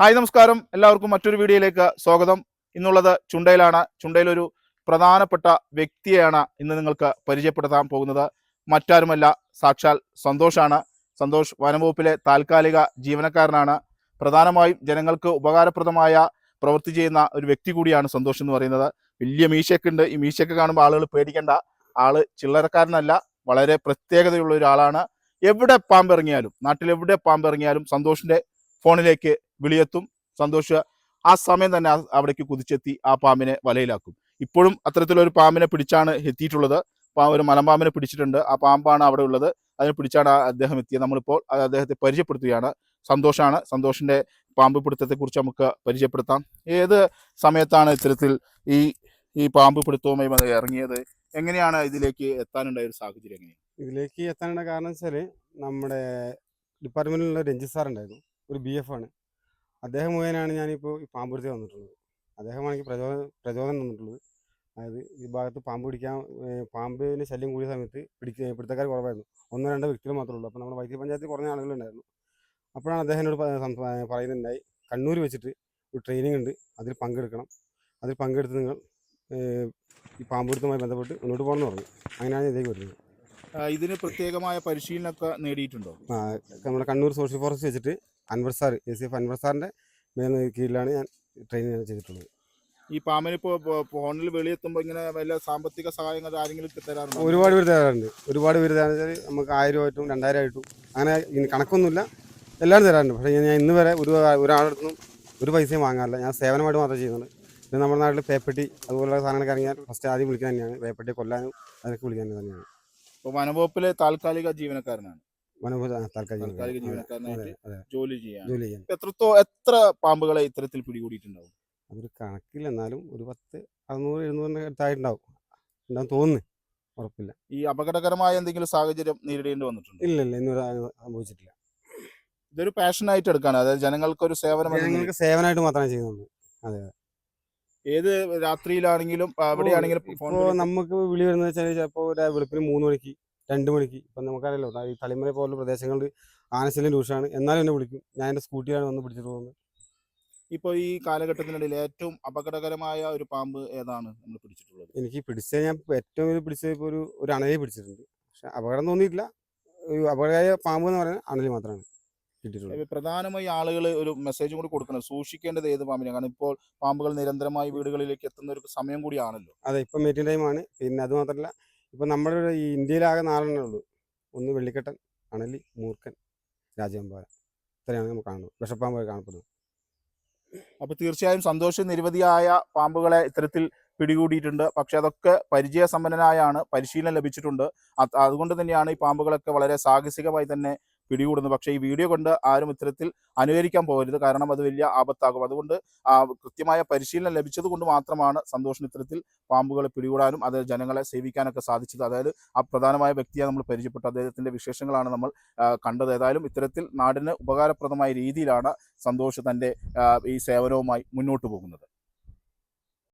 Hi നമസ്കാരം. എല്ലാവർക്കും മറ്റൊരു വീഡിയോയിലേക്ക് സ്വാഗതം. ഇന്നുള്ളത് ചുണ്ടയിലാണ്. ചുണ്ടയിൽ ഒരു പ്രധാനപ്പെട്ട വ്യക്തിയാണ് ഇന്ന് നിങ്ങൾക്ക് പരിചയപ്പെടുത്താൻ പോകുന്നത്. മറ്റാരുമല്ല സാക്ഷാൽ സന്തോഷാണ്. സന്തോഷ് വനംവകുപ്പിലെ താൽക്കാലിക ജീവനക്കാരനാണ്. പ്രധാനമായും ജനങ്ങൾക്ക് ഉപകാരപ്രദമായ പ്രവൃത്തി ചെയ്യുന്ന ഒരു വ്യക്തി കൂടിയാണ് സന്തോഷ് എന്ന് പറയുന്നത്. വലിയ മീശയൊക്കെ ഉണ്ട് ഈ മീശയൊക്കെ കാണുമ്പോൾ ആളുകൾ പേടിക്കേണ്ട. ആൾ ചില്ലറക്കാരനല്ല. വളരെ പ്രത്യേകതയുള്ള ഒരാളാണ്. എവിടെ പാമ്പിറങ്ങിയാലും നാട്ടിൽ എവിടെ പാമ്പിറങ്ങിയാലും സന്തോഷിന്റെ ഫോണിലേക്ക് വിളിയെത്തും സന്തോഷ് ആ സമയം തന്നെ അവിടേക്ക് കുതിച്ചെത്തി ആ പാമ്പിനെ വലയിലാക്കും. ഇപ്പോഴും അത്തരത്തിലൊരു പാമ്പിനെ പിടിച്ചാണ് എത്തിയിട്ടുള്ളത്. ഒരു മലമ്പാമ്പിനെ പിടിച്ചിട്ടുണ്ട്. ആ പാമ്പാണ് അവിടെ ഉള്ളത്. അതിനെ പിടിച്ചാണ് അദ്ദേഹം എത്തിയത്. നമ്മളിപ്പോൾ അദ്ദേഹത്തെ പരിചയപ്പെടുത്തുകയാണ്. സന്തോഷാണ്. സന്തോഷിന്റെ പാമ്പ് പിടുത്തത്തെക്കുറിച്ച് നമുക്ക് പരിചയപ്പെടുത്താം. ഏത് സമയത്താണ് ഇത്തരത്തിൽ ഈ ഈ പാമ്പ് പിടുത്തവുമായി ഇറങ്ങിയത്? എങ്ങനെയാണ് ഇതിലേക്ക് എത്താനുണ്ടായ ഒരു സാഹചര്യം എങ്ങനെയാണ്? ഇതിലേക്ക് എത്താനുള്ള കാരണം വെച്ചാൽ നമ്മുടെ ഡിപ്പാർട്ട്മെന്റിലുള്ള രഞ്ജിത് സാർ ഉണ്ടായിരുന്നു. ഒരു ബി എഫ് ആണ്. അദ്ദേഹം മുഖേനയാണ് ഞാനിപ്പോൾ ഈ പാമ്പുരുത്തി വന്നിട്ടുള്ളത്. അദ്ദേഹമാണ് എനിക്ക് പ്രചോദനം പ്രചോദനം തന്നിട്ടുള്ളത്. അതായത് ഈ ഭാഗത്ത് പാമ്പ് പിടിക്കാൻ പാമ്പിന് ശല്യം കൂടിയ സമയത്ത് പിടിക്ക പിടുത്തക്കാർ കുറവായിരുന്നു. ഒന്നോ രണ്ടോ വ്യക്തികൾ മാത്രമേ ഉള്ളൂ. അപ്പോൾ നമ്മുടെ വൈദ്യുതി പഞ്ചായത്തിൽ കുറഞ്ഞ ആളുകളുണ്ടായിരുന്നു. അപ്പോഴാണ് അദ്ദേഹം എന്നോട് പറയുന്നുണ്ടായി കണ്ണൂർ വെച്ചിട്ട് ഒരു ട്രെയിനിങ് ഉണ്ട്. അതിൽ പങ്കെടുക്കണം. അതിൽ പങ്കെടുത്ത് നിങ്ങൾ ഈ പാമ്പുരുത്തുമായി ബന്ധപ്പെട്ട് മുന്നോട്ട് പോകണമെന്ന് പറഞ്ഞു. അങ്ങനെയാണ് ഇതിലേക്ക് വരുന്നത്. ഇതിന് പ്രത്യേകമായ പരിശീലനമൊക്കെ നേടിയിട്ടുണ്ടോ? നമ്മുടെ കണ്ണൂർ സോഷ്യൽ ഫോറസ്റ്റ് വെച്ചിട്ട് Anvar sir A C F Anvar സാറിന്റെ കീഴിലാണ് ഞാൻ ട്രെയിനിങ് ചെയ്തിട്ടുള്ളത്. ഈ പാമ്പിന് ഇപ്പോൾ ഫോണിൽ വെളിയെത്തുമ്പോൾ ഇങ്ങനെ വല്ല സാമ്പത്തിക സഹായങ്ങൾ ആരെങ്കിലും തരാറുണ്ട്? ഒരുപാട് പേര് തരാറുണ്ട്. ഒരുപാട് പേര് തരാന്ന് വെച്ചാൽ നമുക്ക് ആയിരം ആയിട്ടും രണ്ടായിരം ആയിട്ടും. അങ്ങനെ ഇനി കണക്കൊന്നുമില്ല. എല്ലാവരും തരാറുണ്ട്. പക്ഷേ ഞാൻ ഇന്ന് വരെ ഒരു ഒരാളടുത്തും ഒരു പൈസയും വാങ്ങാറില്ല. ഞാൻ സേവനമായിട്ട് മാത്രമേ ചെയ്യുന്നുണ്ട് പിന്നെ നമ്മുടെ നാട്ടിൽ പേപ്പട്ടി അതുപോലുള്ള സാധനങ്ങളൊക്കെ ഇറങ്ങിയാൽ ഫസ്റ്റ് ആദ്യം വിളിക്കാൻ തന്നെയാണ്. പേപ്പട്ടിയെ കൊല്ലാനും അതൊക്കെ വിളിക്കാൻ തന്നെയാണ്. ഇപ്പോൾ വനംവകുപ്പിലെ താൽക്കാലിക ജീവനക്കാരനാണ്. താൽക്കാലിക ജീവനക്കാരനായിട്ട് അതെ അതെ. ജോലി ചെയ്യാൻ. ജോലി ചെയ്യാൻ. എത്രത്തോ എത്ര പാമ്പുകളെ ഇത്തരത്തിൽ പിടികൂടിയിട്ടുണ്ടാവും? അതൊരു കണക്കില്ല എന്നാലും ഒരു പത്ത് അറുന്നൂറ് എഴുന്നൂറിന്റെ അടുത്തായിട്ടുണ്ടാവും. ഉണ്ടാവും തോന്നുന്നു. ഉറപ്പില്ല. ഈ അപകടകരമായ എന്തെങ്കിലും സാഹചര്യം നേരിടേണ്ടി വന്നിട്ടുണ്ട്? ഇല്ല ഇല്ല. ഇന്നൊരു സംഭവിച്ചിട്ടില്ല. ഇതൊരു പാഷനായിട്ട് എടുക്കാണ് അതായത് ജനങ്ങൾക്ക് ഒരു സേവനം ജനങ്ങൾക്ക് സേവനമായിട്ട് മാത്രമേ ചെയ്യുന്നുള്ളൂ. ഏത് രാത്രിയിലാണെങ്കിലും എവിടെയാണെങ്കിലും ഇപ്പോൾ നമുക്ക് വിളി വരുന്നത് വെച്ചാൽ ചിലപ്പോൾ ഒരു വെളുപ്പിന് മൂന്ന് മണിക്ക് രണ്ട് മണിക്ക് ഇപ്പം നമുക്കറിയാലോ ഈ തളിമല പോലുള്ള പ്രദേശങ്ങളിൽ ആനശല്യം രൂക്ഷമാണ്. എന്നാലും എന്നെ വിളിക്കും. ഞാൻ എന്റെ സ്കൂട്ടിയാണ് വന്ന് പിടിച്ചിട്ട് പോകുന്നത്. ഇപ്പോൾ ഈ കാലഘട്ടത്തിനിടയിൽ ഏറ്റവും അപകടകരമായ ഒരു പാമ്പ് ഏതാണ് നമ്മൾ പിടിച്ചിട്ടുള്ളത്? എനിക്ക് പിടിച്ച ഞാൻ ഏറ്റവും വലിയ പിടിച്ചത് ഇപ്പോൾ ഒരു ഒരു അണലി പിടിച്ചിട്ടുണ്ട്. പക്ഷെ അപകടം തോന്നിയിട്ടില്ല. ഒരു അപകടമായ പാമ്പ് എന്ന് പറയുന്നത് അണലി മാത്രമാണ്. പ്രധാനമായി ആളുകൾ ഒരു മെസ്സേജ് കൂടി കൊടുക്കണം സൂക്ഷിക്കേണ്ടത് ഏത് പാമ്പിനെ കാരണം ഇപ്പോൾ പാമ്പുകൾ നിരന്തരമായി വീടുകളിലേക്ക് എത്തുന്ന ഒരു സമയം കൂടിയാണല്ലോ. അതെ ഇപ്പം ടൈം ആണ്. പിന്നെ അത് മാത്രമല്ല ഇപ്പം നമ്മുടെ ഈ ഇന്ത്യയിലാകെ നാലെണ്ണേ ഉള്ളൂ. ഒന്ന് വെള്ളിക്കെട്ടൻ അണലി മൂർക്കൻ രാജവെമ്പാല ഇത്രയാണ് നമുക്ക് കാണുന്നത്. വിഷപ്പാമ്പ് കാണപ്പെടുന്നത്. അപ്പൊ തീർച്ചയായും സന്തോഷം നിരവധിയായ പാമ്പുകളെ ഇത്തരത്തിൽ പിടികൂടിയിട്ടുണ്ട്. പക്ഷെ അതൊക്കെ പരിചയസമ്പന്നനായാണ് പരിശീലനം ലഭിച്ചിട്ടുണ്ട്. അതുകൊണ്ട് തന്നെയാണ് ഈ പാമ്പുകളൊക്കെ വളരെ സാഹസികമായി തന്നെ പിടികൂടുന്നത് പക്ഷേ ഈ വീഡിയോ കൊണ്ട് ആരും ഇത്തരത്തിൽ അനുകരിക്കാൻ പോകരുത്. കാരണം അത് വലിയ ആപത്താകും. അതുകൊണ്ട് കൃത്യമായ പരിശീലനം ലഭിച്ചത് കൊണ്ട് മാത്രമാണ് സന്തോഷിന് ഇത്തരത്തിൽ പാമ്പുകളെ പിടികൂടാനും അത് ജനങ്ങളെ സേവിക്കാനൊക്കെ സാധിച്ചത്. അതായത് ആ പ്രധാനമായ വ്യക്തിയെ നമ്മൾ പരിചയപ്പെട്ടു. അദ്ദേഹത്തിന്റെ വിശേഷങ്ങളാണ് നമ്മൾ കണ്ടത്. ഏതായാലും ഇത്തരത്തിൽ നാടിന് ഉപകാരപ്രദമായ രീതിയിലാണ് സന്തോഷ് തന്റെ ഈ സേവനവുമായി മുന്നോട്ട് പോകുന്നത്.